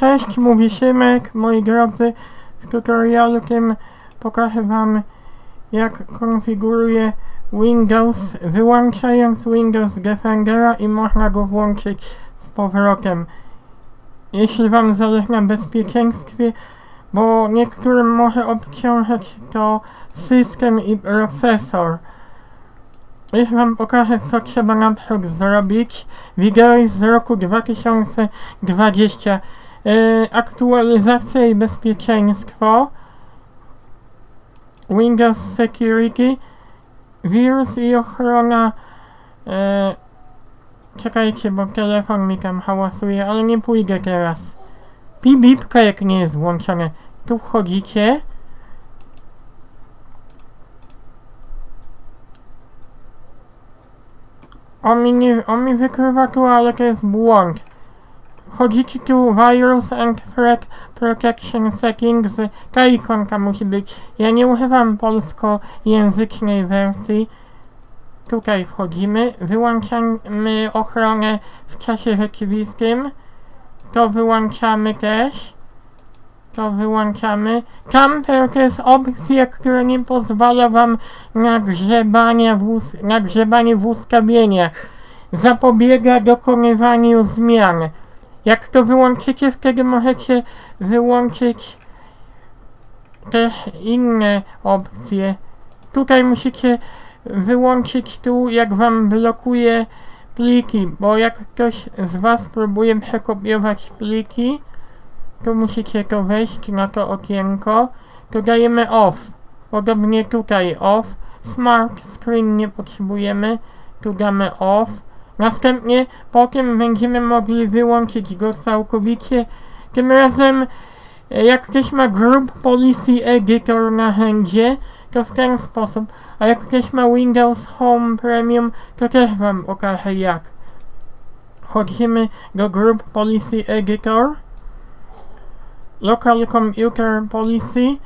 Cześć, mówi Szymek, moi drodzy. W tutorialu tym pokażę Wam jak konfiguruję Windows, wyłączając Windows Defendera i można go włączyć z powrotem. Jeśli Wam zależy na bezpieczeństwie, bo niektórym może obciążać to system i procesor. Już Wam pokażę, co trzeba na przykład zrobić. Wideo jest z roku 2020. Yy, aktualizacja i bezpieczeństwo. Windows Security. Wirus i ochrona. Yy, czekajcie, bo telefon mi tam hałasuje, ale nie pójdę teraz. Pipipka jak nie jest włączone. Tu wchodzicie. On mi, nie, on mi wykrywa tu, ale to jest błąd. Wchodzicie tu Virus and Threat Protection Settings. Ta ikonka musi być. Ja nie używam polskojęzycznej wersji. Tutaj wchodzimy. Wyłączamy ochronę w czasie rzeczywistym. To wyłączamy też. To wyłączamy. Camper to jest opcja, która nie pozwala wam na grzebanie na grzebanie w ustawieniach. Zapobiega dokonywaniu zmian. Jak to wyłączycie, wtedy możecie wyłączyć też inne opcje. Tutaj musicie wyłączyć tu, jak wam blokuje pliki, bo jak ktoś z was próbuje przekopiować pliki, tu musicie to wejść na to okienko. Tu dajemy off. Podobnie tutaj off. Smart screen nie potrzebujemy. Tu damy off. Następnie potem będziemy mogli wyłączyć go całkowicie. Tym razem e, jak ktoś ma Group Policy Editor na handzie, to w ten sposób. A jak ktoś ma Windows Home Premium, to też wam pokażę jak. Wchodzimy do Group Policy Editor. Local Computer Policy,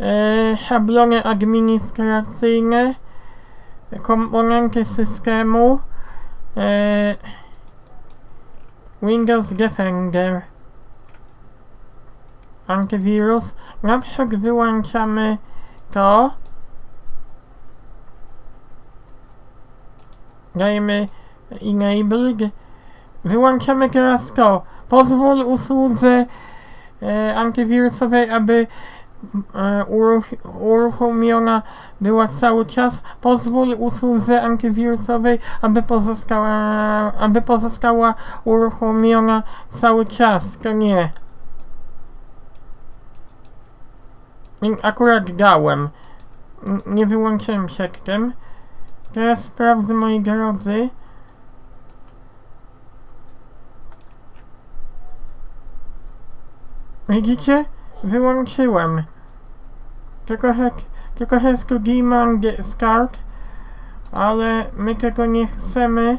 e, szablony administracyjne, komponenty systemu, e, Windows Defender, antywirus. Na przykład wyłączamy to. Dajemy enabled. Wyłączamy teraz to. Pozwól usłudze e, antywirusowej, aby uruchomiona była cały czas. Pozwól usłudze antywirusowej, aby pozostała, aby pozostała uruchomiona cały czas. To nie. Akurat dałem. Nie wyłączyłem przedtem. Teraz sprawdzę moi drodzy. Widzicie? Wyłączyłem. Tylko, że- tylko że Start, ale my tego nie chcemy.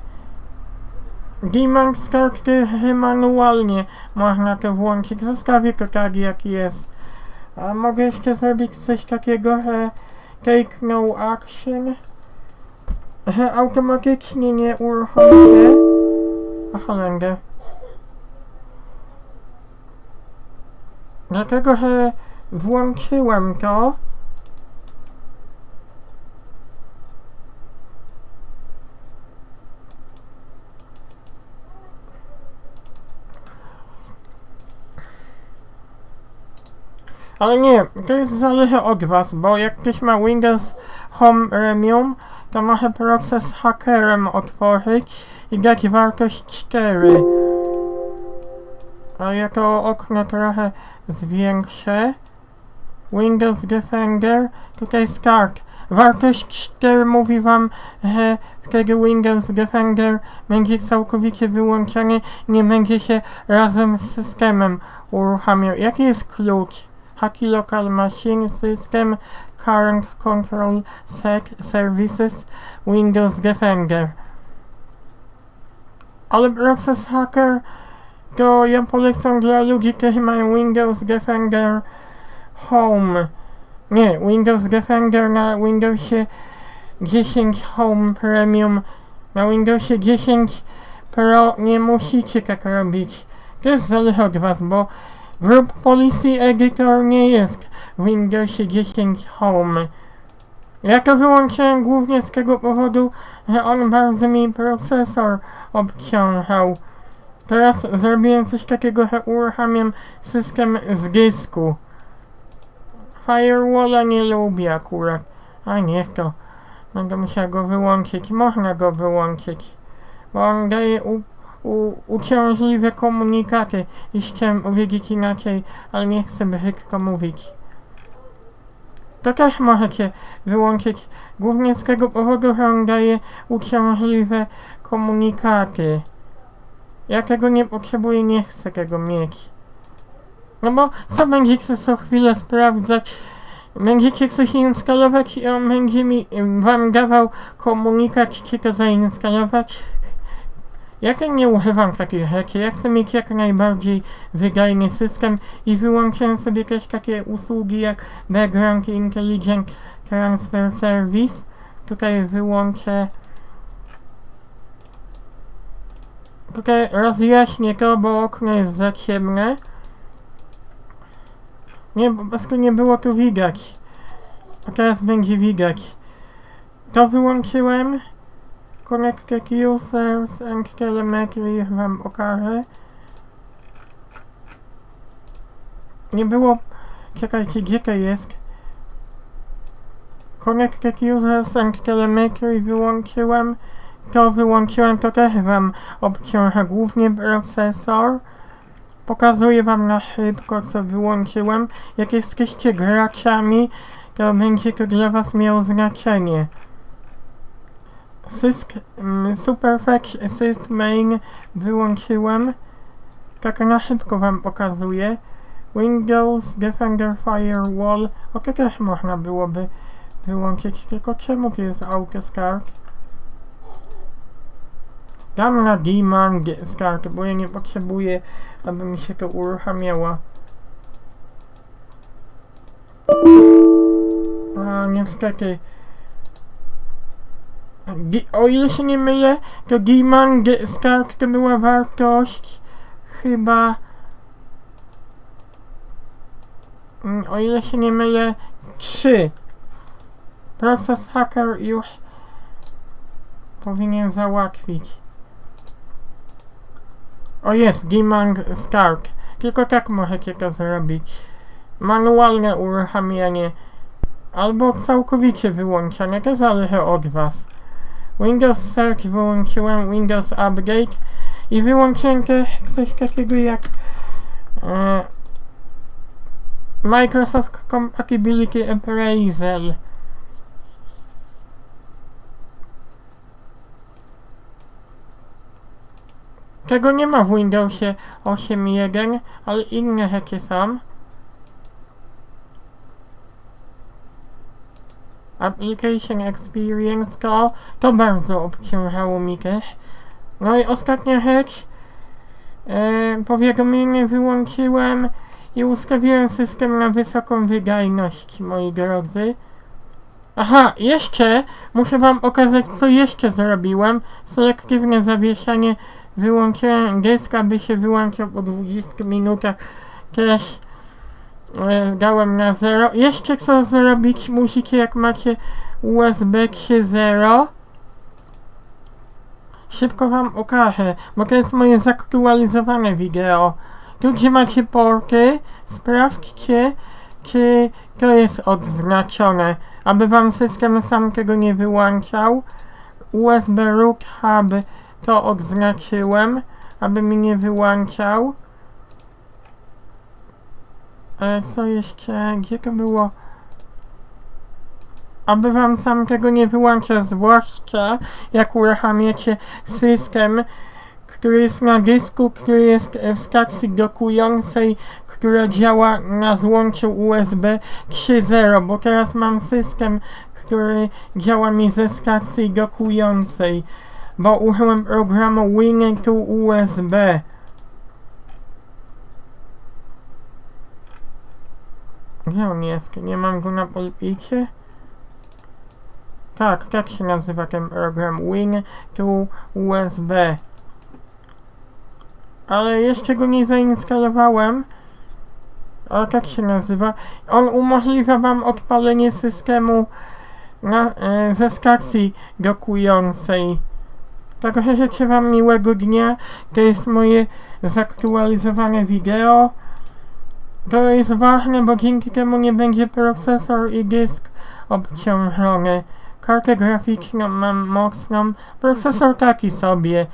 Demon że manualnie można to włączyć. Zostawię to tak jak jest. A mogę jeszcze zrobić coś takiego, że Take No Action. Że automatycznie nie uruchomię. A Holender. Dlatego, że włączyłem to. Ale nie, to jest zależy od was, bo jak ktoś ma Windows Home Premium, to może proces hackerem otworzyć i dać wartość 4. A ja to okno trochę zwiększę. Windows Defender, tutaj Start. Wartość 4 mówi wam, że wtedy Windows Defender będzie całkowicie wyłączony, nie będzie się razem z systemem uruchamiał. Jaki jest klucz? Haki Local Machine System, Current Control Sec Services, Windows Defender. Ale proces hacker to ja polecam dla ludzi, którzy mają Windows Defender Home. Nie, Windows Defender na Windowsie 10 Home Premium. Na Windowsie 10 Pro nie musicie tak robić. To jest zależy od was, bo Group Policy Editor nie jest w Windowsie 10 Home. Ja to wyłączyłem głównie z tego powodu, że on bardzo mi procesor obciążał. Teraz zrobiłem coś takiego, że uruchamiam system z dysku. Firewalla nie lubię akurat. A niech to. Będę musiał go wyłączyć. Można go wyłączyć. Bo on daje u, u, uciążliwe komunikaty. I chciałem powiedzieć inaczej, ale nie chcę brzydko mówić. To też możecie wyłączyć głównie z tego powodu, że on daje uciążliwe komunikaty. Ja tego nie potrzebuję, nie chcę tego mieć. No bo co będziecie co chwilę sprawdzać? Będziecie coś instalować i on będzie mi wam dawał komunikat, czy to zainstalować. Ja nie używam takich rzeczy. Ja chcę mieć jak najbardziej wydajny system i wyłączyłem sobie też takie usługi jak Background Intelligent Transfer Service. Tutaj wyłączę Tutaj rozjaśnię to, bo okno jest za ciemne. Nie, po prostu nie było tu widać. A teraz będzie widać. To wyłączyłem. Connected users and telemetry wam okażę. Nie było... Czekajcie, gdzie to jest? Connected users and telemetry wyłączyłem. To wyłączyłem, to też wam obciąża głównie procesor. Pokazuję wam na szybko, co wyłączyłem. Jak jesteście graczami, to będzie to dla was miało znaczenie. Sysk, mm, Superfetch Assist Main wyłączyłem. Tak na szybko wam pokazuję. Windows Defender Firewall. O to też można byłoby wyłączyć, tylko czemu tu jest AutoScart? Start, bo ja nie potrzebuję, aby mi się to uruchamiało. A niestety. O ile się nie mylę, to Demand Start to była wartość chyba... Mm, O ile się nie mylę, 3. Proces hacker już powinien załatwić. O jest, Demand Start. Tylko tak możecie to zrobić. Manualne uruchamianie. Albo całkowicie wyłączenie, to zależy od was. Windows Search wyłączyłem, Windows Update i wyłączyłem też coś takiego jak e, Microsoft Compatibility Appraisal. Tego nie ma w Windowsie 8.1, ale inne rzeczy są. Application Experience to, to bardzo obciążało mi też. No i ostatnia rzecz. E, powiadomienie wyłączyłem i ustawiłem system na wysoką wydajność, moi drodzy. Aha, jeszcze muszę wam pokazać, co jeszcze zrobiłem. Selektywne zawieszanie wyłączyłem dysk, aby się wyłączył po 20 minutach. Też e, dałem na 0. Jeszcze co zrobić musicie, jak macie USB 3.0. Szybko wam okażę, bo to jest moje zaktualizowane wideo. Tu gdzie macie porty, sprawdźcie, czy to jest odznaczone, aby wam system sam tego nie wyłączał. USB root hub to odznaczyłem, aby mi nie wyłączał. Ale co jeszcze? Gdzie to było? Aby wam sam tego nie wyłączał, zwłaszcza jak uruchamiacie system, który jest na dysku, który jest w stacji dokującej, która działa na złączu USB 3.0, bo teraz mam system, który działa mi ze stacji dokującej bo użyłem programu Win to USB. Gdzie on jest? Nie mam go na pulpicie? Tak, tak się nazywa ten program Win to USB. ale jeszcze go nie zainstalowałem. Ale tak się nazywa. On umożliwia wam odpalenie systemu na, e, ze stacji dokującej. Także życzę wam miłego dnia. To jest moje zaktualizowane wideo. To jest ważne, bo dzięki temu nie będzie procesor i dysk obciążony. Kartę graficzną mam mocną, procesor taki sobie,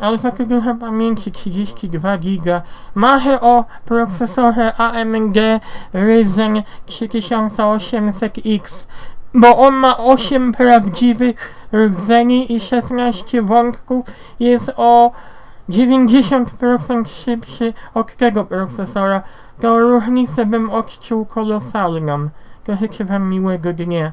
ale za to dużo pamięci 32 giga. Marzę o procesorze AMD Ryzen 3800X, bo on ma 8 prawdziwych rdzeni i 16 wątków, jest o 90% szybszy od tego procesora. To różnicę bym odczuł kolosalną. To życzę wam miłego dnia.